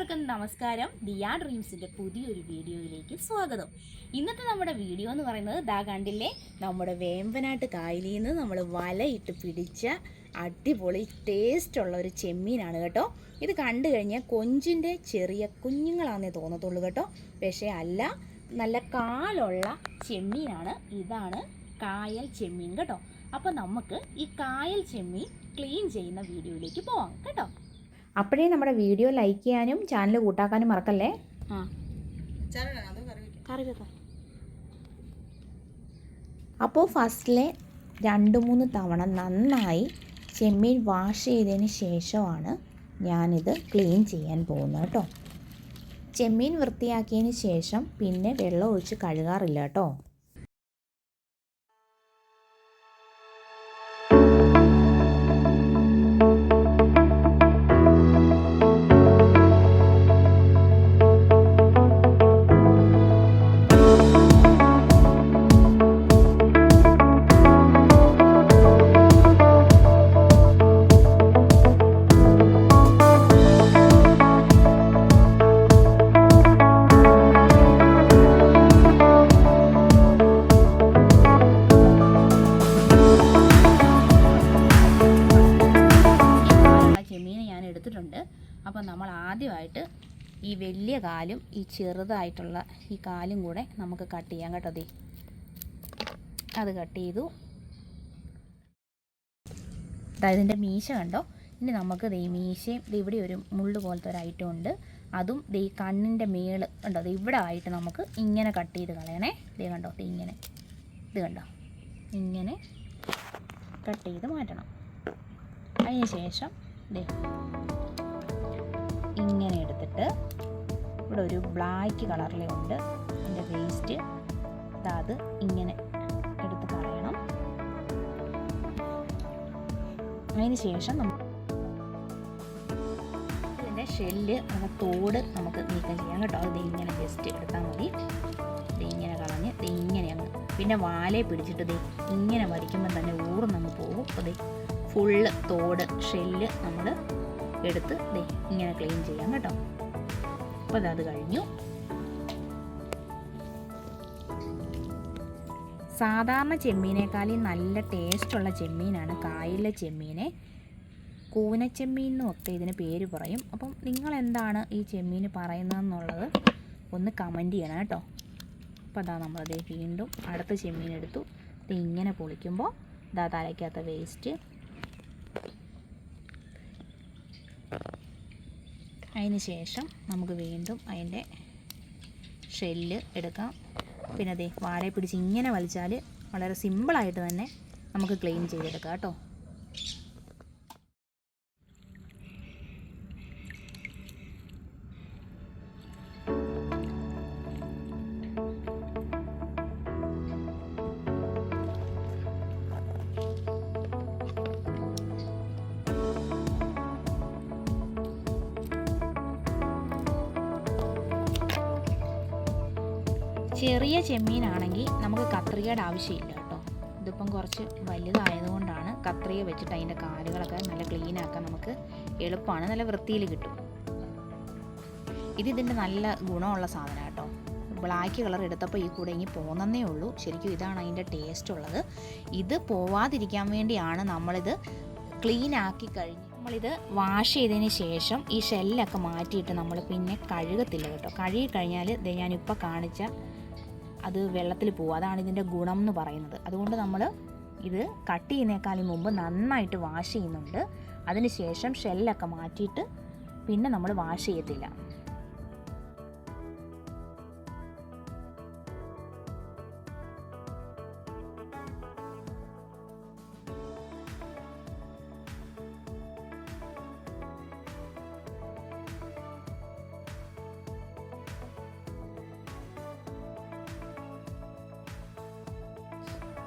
എല്ലാവർക്കും നമസ്കാരം. ദിയാ ഡ്രീംസിന്റെ പുതിയൊരു വീഡിയോയിലേക്ക് സ്വാഗതം. ഇന്നത്തെ നമ്മുടെ വീഡിയോ എന്ന് പറയുന്നത് ദാ കണ്ടില്ലേ? നമ്മുടെ വേമ്പനാട്ട് കായലിൽ നിന്ന് നമ്മൾ വലയിട്ട് പിടിച്ച അടിപൊളി ടേസ്റ്റുള്ള ഒരു ചെമ്മീനാണ് കേട്ടോ. ഇത് കണ്ടു കഴിഞ്ഞാൽ കൊഞ്ചിന്റെ ചെറിയ കുഞ്ഞുങ്ങളാണെന്നേ തോന്നത്തുള്ളൂ കേട്ടോ. പക്ഷേ അല്ല നല്ല കാലുള്ള ചെമ്മീനാണ്. ഇതാണ് കായൽ ചെമ്മീൻ കേട്ടോ. അപ്പോൾ നമുക്ക് ഈ കായൽ ചെമ്മീൻ ക്ലീൻ ചെയ്യുന്ന വീഡിയോയിലേക്ക് പോവാം കേട്ടോ. അപ്പോഴേ നമ്മുടെ വീഡിയോ ലൈക്ക് ചെയ്യാനും ചാനൽ കൂട്ടാക്കാനും മറക്കല്ലേ? ആ. അപ്പോൾ ഫസ്റ്റിലെ രണ്ട് മൂന്ന് തവണ നന്നായി ചെമ്മീൻ വാഷ് ചെയ്തതിന് ശേഷമാണ് ഞാനിത് ക്ലീൻ ചെയ്യാൻ പോകുന്നത് കേട്ടോ. ചെമ്മീൻ വൃത്തിയാക്കിയതിന് ശേഷം പിന്നെ വെള്ളം ഒഴിച്ച് കഴുകാറില്ല കേട്ടോ. കാലും ഈ ചെറുതായിട്ടുള്ള ഈ കാലും കൂടെ നമുക്ക് കട്ട് ചെയ്യാം കേട്ടോ അത് കട്ട് ചെയ്തു. അതായത് ഇതിന്റെ മീശ കണ്ടോ? ഇനി നമുക്ക് ദേ മീശയും ഇവിടെ ഒരു മുള്ള് പോലത്തെ ഒരു ഐറ്റം ഉണ്ട്. അതും ദേ കണ്ണിന്റെ മേൾ കണ്ടോ? ദേ ഇവിടെ ആയിട്ട് നമുക്ക് ഇങ്ങനെ കട്ട് ചെയ്ത് കളയണേ. ദേ കണ്ടോ? ദേ ഇങ്ങനെ. ഇത് കണ്ടോ? ഇങ്ങനെ കട്ട് ചെയ്ത് മാറ്റണം. അതിന് ശേഷം ദേ ഇങ്ങനെ എടുത്തിട്ട് ഇവിടെ ഒരു ബ്ലാക്ക് കളറിലെ ഉണ്ട്. അതിന്റെ വേസ്റ്റ് അത് ഇങ്ങനെ എടുത്ത് കളയണം അതിന് ശേഷം നമുക്ക് ഇതിന്റെ ഷെല്ല് നമ്മൾ തോട് നമുക്ക് നീക്കം ചെയ്യാം കേട്ടോ. അത് ഇങ്ങനെ ജസ്റ്റ് എടുത്താൽ മതി. ഇത് ഇങ്ങനെ കളഞ്ഞ് ഇത് ഇങ്ങനെ അങ്ങ് പിന്നെ വാലെ പിടിച്ചിട്ട് ഇത് ഇങ്ങനെ വലിക്കുമ്പോൾ തന്നെ ഊർന്നങ്ങ് പോകും. അപ്പോൾ ദേ ഫുള്ള് തോട് ഷെല്ല് നമ്മൾ എടുത്ത് ഇങ്ങനെ ക്ലീൻ ചെയ്യാം കേട്ടോ. അപ്പോൾ അത് കഴിഞ്ഞു. സാധാരണ ചെമ്മീനേക്കാളും നല്ല ടേസ്റ്റുള്ള ചെമ്മീനാണ് കായലിലെ ചെമ്മീനെ. കൂനച്ചെമ്മീൻ എന്നൊക്കെ ഇതിന് പേര് പറയും. അപ്പം നിങ്ങൾ എന്താണ് ഈ ചെമ്മീന് പറയുന്നതെന്നുള്ളത് ഒന്ന് കമന്റ് ചെയ്യണം കേട്ടോ. അപ്പോൾ അതാ നമ്മളത് വീണ്ടും അടുത്ത ചെമ്മീൻ എടുത്തു ഇത് ഇങ്ങനെ പൊളിക്കുമ്പോൾ ഇതാ തലയ്ക്കകത്ത വേസ്റ്റ് അതിന് ശേഷം നമുക്ക് വീണ്ടും അതിന്റെ ഷെല്ല് എടുക്കാം. പിന്നെ അതെ വാഴയെ പിടിച്ച് ഇങ്ങനെ വലിച്ചാൽ വളരെ സിമ്പിളായിട്ട് തന്നെ നമുക്ക് ക്ലീൻ ചെയ്തെടുക്കാം കേട്ടോ. ചെറിയ ചെമ്മീനാണെങ്കിൽ നമുക്ക് കത്രികയുടെ ആവശ്യമില്ല കേട്ടോ. ഇതിപ്പം കുറച്ച് വലുതായതുകൊണ്ടാണ് കത്രിക വെച്ചിട്ട് അതിന്റെ കാലുകളൊക്കെ നല്ല ക്ലീൻ ആക്കാൻ നമുക്ക് എളുപ്പമാണ്. നല്ല വൃത്തിയിൽ കിട്ടും. ഇത് ഇതിന്റെ നല്ല ഗുണമുള്ള സാധനം കേട്ടോ. ബ്ലാക്ക് കളർ എടുത്തപ്പോൾ ഈ കൂടെ ഇനി പോന്നേ ഉള്ളൂ. ശരിക്കും ഇതാണ് അതിന്റെ ടേസ്റ്റ് ഉള്ളത്. ഇത് പോവാതിരിക്കാൻ വേണ്ടിയാണ് നമ്മളിത് ക്ലീൻ ആക്കി കഴിഞ്ഞ് നമ്മളിത് വാഷ് ചെയ്തതിന് ശേഷം ഈ ഷെല്ലൊക്കെ മാറ്റിയിട്ട് നമ്മൾ പിന്നെ കഴുകത്തില്ല കേട്ടോ. കഴുകി കഴിഞ്ഞാൽ ഇത് ഞാനിപ്പോൾ കാണിച്ച അത് വെള്ളത്തിൽ പോകും അതാണ് ഇതിന്റെ ഗുണം എന്ന് പറയുന്നത്. അതുകൊണ്ട് നമ്മൾ ഇത് കട്ട് ചെയ്യുന്നേക്കാളും മുമ്പ് നന്നായിട്ട് വാഷ് ചെയ്യുന്നുണ്ട്. അതിന് ശേഷം ഷെല്ലൊക്കെ മാറ്റിയിട്ട് പിന്നെ നമ്മൾ വാഷ് ചെയ്യത്തില്ല.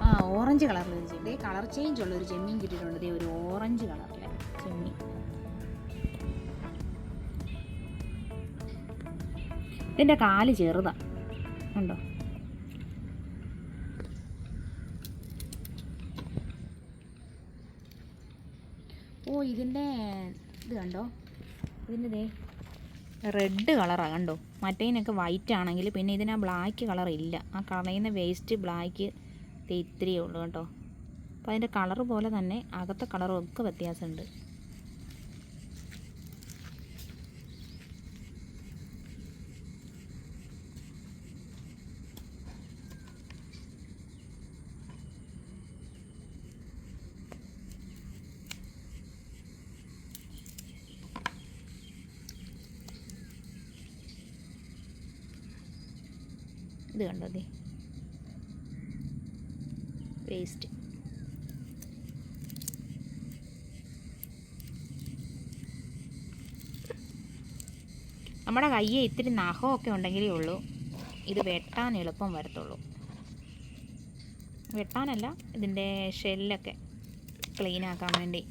ആ ഓറഞ്ച് കളറിൽ ഒരു കളർ ചേഞ്ച് ഉള്ള ഒരു ചെമ്മീൻ കിട്ടിയിട്ടുണ്ട്. ദേ ഒരു ഓറഞ്ച് കളറിലെ ചെമ്മീൻ. ഇതിന്റെ കാൽ ചെറുതാണ് ഉണ്ടോ ഓ ഇതിന്റെ ഇത് കണ്ടോ? ഇതിന്റെ ദേ റെഡ് കളറാണ് കണ്ടോ? മറ്റേതിനൊക്കെ വൈറ്റ് ആണെങ്കിൽ പിന്നെ ഇതിന് ആ ബ്ലാക്ക് കളർ ഇല്ല. ആ കളയുന്ന വേസ്റ്റ് ബ്ലാക്ക് ഇത്തിരിയേ ഉള്ളൂ കേട്ടോ. അപ്പോൾ അതിന്റെ കളർ പോലെ തന്നെ അകത്തെ കളറും ഒക്കെ വ്യത്യാസമുണ്ട്. ഇത് കണ്ടോ ദേ വേസ്റ്റ് നമ്മുടെ കയ്യെ ഇത്തിരി നഖമൊക്കെ ഉണ്ടെങ്കിലേ ഉള്ളൂ. ഇത് വെട്ടാൻ എളുപ്പം വരത്തുള്ളൂ. വെട്ടാനല്ല ഇതിന്റെ ഷെല്ലൊക്കെ ക്ലീൻ ആക്കാൻ വേണ്ടി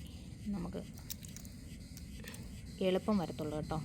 നമുക്ക് എളുപ്പം വരത്തുള്ളൂ കേട്ടോ.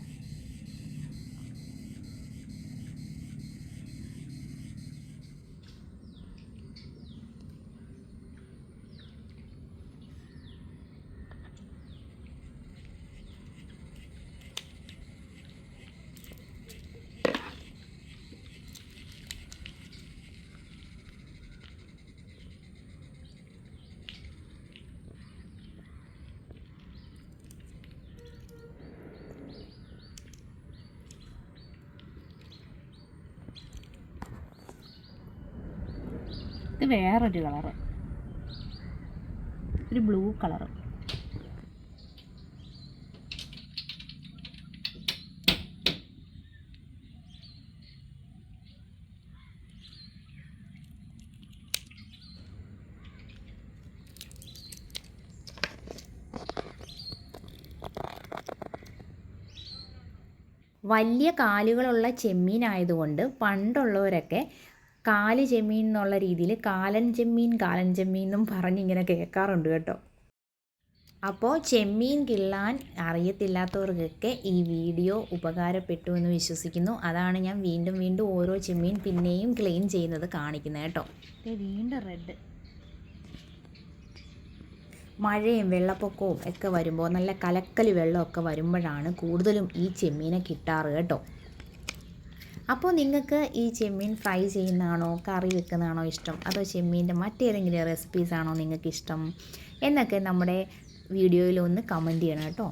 വേറൊരു കളറ്. ഒരു ബ്ലൂ കളറ്. വലിയ കാലുകളുള്ള ചെമ്മീനായതുകൊണ്ട് പണ്ടുള്ളവരൊക്കെ കാൽ ചെമ്മീൻ എന്നുള്ള രീതിയിൽ കാലൻ ചെമ്മീൻ കാലൻ ചെമ്മീൻ എന്നും പറഞ്ഞിങ്ങനെ കേൾക്കാറുണ്ട് കേട്ടോ. അപ്പോൾ ചെമ്മീൻ കിള്ളാൻ അറിയത്തില്ലാത്തവർക്കൊക്കെ ഈ വീഡിയോ ഉപകാരപ്പെട്ടു എന്ന് വിശ്വസിക്കുന്നു. അതാണ് ഞാൻ വീണ്ടും വീണ്ടും ഓരോ ചെമ്മീൻ പിന്നെയും ക്ലീൻ ചെയ്യുന്നത് കാണിക്കുന്നത് കേട്ടോ. വീണ്ടും റെഡ്. മഴയും വെള്ളപ്പൊക്കവും ഒക്കെ വരുമ്പോൾ നല്ല കലക്കൽ വെള്ളമൊക്കെ വരുമ്പോഴാണ് കൂടുതലും ഈ ചെമ്മീനെ കിട്ടാറ് കേട്ടോ. അപ്പോൾ നിങ്ങൾക്ക് ഈ ചെമ്മീൻ ഫ്രൈ ചെയ്യുന്നതാണോ കറി വെക്കുന്നതാണോ ഇഷ്ടം? അതോ ചെമ്മീന്റെ മറ്റേതെങ്കിലും റെസിപ്പീസാണോ നിങ്ങൾക്ക് ഇഷ്ടം എന്നൊക്കെ നമ്മുടെ വീഡിയോയിൽ ഒന്ന് കമന്റ് ചെയ്യണം കേട്ടോ.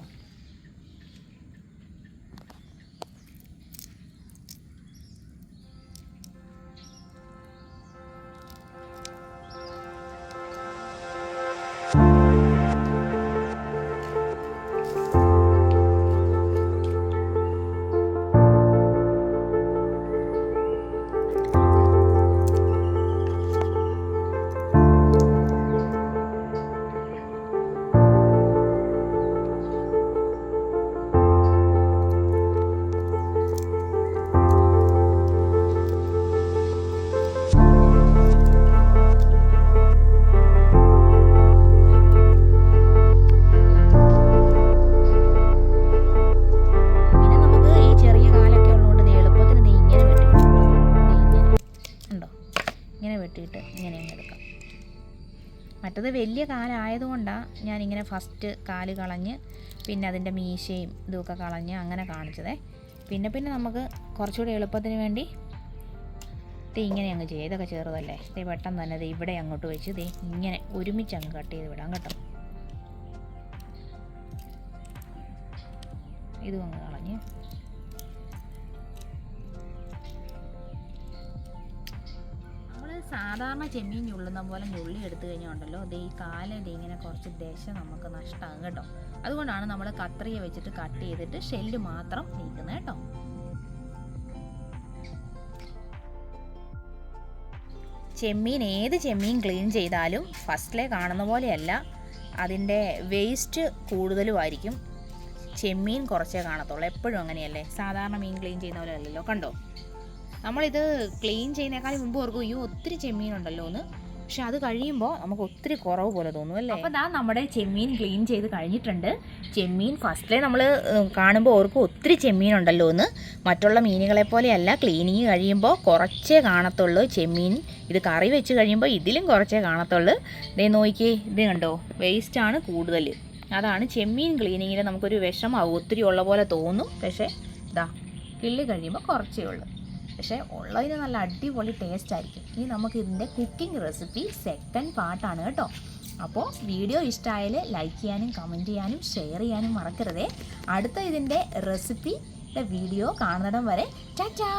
മറ്റത് വലിയ കാലായതുകൊണ്ടാണ് ഞാനിങ്ങനെ ഫസ്റ്റ് കാൽ കളഞ്ഞ് പിന്നെ അതിന്റെ മീശയും ഇതുമൊക്കെ കളഞ്ഞ് അങ്ങനെ കാണിച്ചതേ. പിന്നെ പിന്നെ നമുക്ക് കുറച്ചുകൂടി എളുപ്പത്തിന് വേണ്ടി ഇത് ഇങ്ങനെ അങ്ങ് ചെയ്യാം. ഇതൊക്കെ ചെറുതല്ലേ? ഇത് പെട്ടെന്ന് തന്നെ ഇത് ഇവിടെ അങ്ങോട്ട് വെച്ച് ഇത് ഇങ്ങനെ ഒരുമിച്ച് അങ്ങ് കട്ട് ചെയ്ത് വിടാം കേട്ടോ. ഇതും അങ്ങ് കളഞ്ഞ് സാധാരണ ചെമ്മീൻ ഞുള്ളുന്ന പോലെ ഞുള്ളി എടുത്തു കഴിഞ്ഞാൽ ഉണ്ടല്ലോ ദേ ഈ കാൽ ദേ ഇങ്ങനെ കുറച്ച് ദശ നമുക്ക് നഷ്ടമാകും കേട്ടോ. അതുകൊണ്ടാണ് നമ്മൾ കത്രിക വെച്ചിട്ട് കട്ട് ചെയ്തിട്ട് ഷെല്ല് മാത്രം നീക്കുന്നത് കേട്ടോ. ചെമ്മീൻ ഏത് ചെമ്മീൻ ക്ലീൻ ചെയ്താലും ഫസ്റ്റിലെ കാണുന്ന പോലെയല്ല അതിന്റെ വേസ്റ്റ് കൂടുതലുമായിരിക്കും ചെമ്മീൻ കുറച്ചേ കാണത്തുള്ളൂ എപ്പോഴും അങ്ങനെയല്ലേ? സാധാരണ മീൻ ക്ലീൻ ചെയ്യുന്ന പോലെ അല്ലല്ലോ കണ്ടോ? നമ്മളിത് ക്ലീൻ ചെയ്യുന്നേക്കാളും മുമ്പ് ഓർക്കും അയ്യോ ഒത്തിരി ചെമ്മീൻ ഉണ്ടല്ലോ എന്ന്. പക്ഷെ അത് കഴിയുമ്പോൾ നമുക്ക് ഒത്തിരി കുറവ് പോലെ തോന്നും അല്ലേ? അപ്പോൾ ദാ നമ്മുടെ ചെമ്മീൻ ക്ലീൻ ചെയ്ത് കഴിഞ്ഞിട്ടുണ്ട്. ചെമ്മീൻ ഫസ്റ്റിലെ നമ്മൾ കാണുമ്പോൾ ഓർക്കും ഒത്തിരി ചെമ്മീൻ ഉണ്ടല്ലോ എന്ന്. മറ്റുള്ള മീനുകളെ പോലെയല്ല ക്ലീനിങ് കഴിയുമ്പോൾ കുറച്ചേ കാണത്തുള്ളൂ ചെമ്മീൻ. ഇത് കറി വെച്ച് കഴിയുമ്പോൾ ഇതിലും കുറച്ചേ കാണത്തുള്ളൂ. ഇതേ നോക്കിയേ ഇത് കണ്ടോ? വേസ്റ്റാണ് കൂടുതൽ അതാണ് ചെമ്മീൻ ക്ലീനിങ്ങിൽ നമുക്കൊരു വിഷമാവും ഒത്തിരി ഉള്ള പോലെ തോന്നും. പക്ഷേ ഇതാ കിള്ളി കഴിയുമ്പോൾ കുറച്ചേ ഉള്ളൂ. പക്ഷേ ഉള്ളതിന് നല്ല അടിപൊളി ടേസ്റ്റ് ആയിരിക്കും. ഇനി നമുക്ക് ഇതിന്റെ കുക്കിംഗ് റെസിപ്പി സെക്കൻഡ് പാർട്ടാണ് കേട്ടോ. അപ്പോൾ വീഡിയോ ഇഷ്ടമായാൽ ലൈക്ക് ചെയ്യാനും കമന്റ് ചെയ്യാനും ഷെയർ ചെയ്യാനും മറക്കരുതേ. അടുത്ത ഇതിന്റെ റെസിപ്പിയുടെ വീഡിയോ കാണുന്നിടം വരെ. ചാ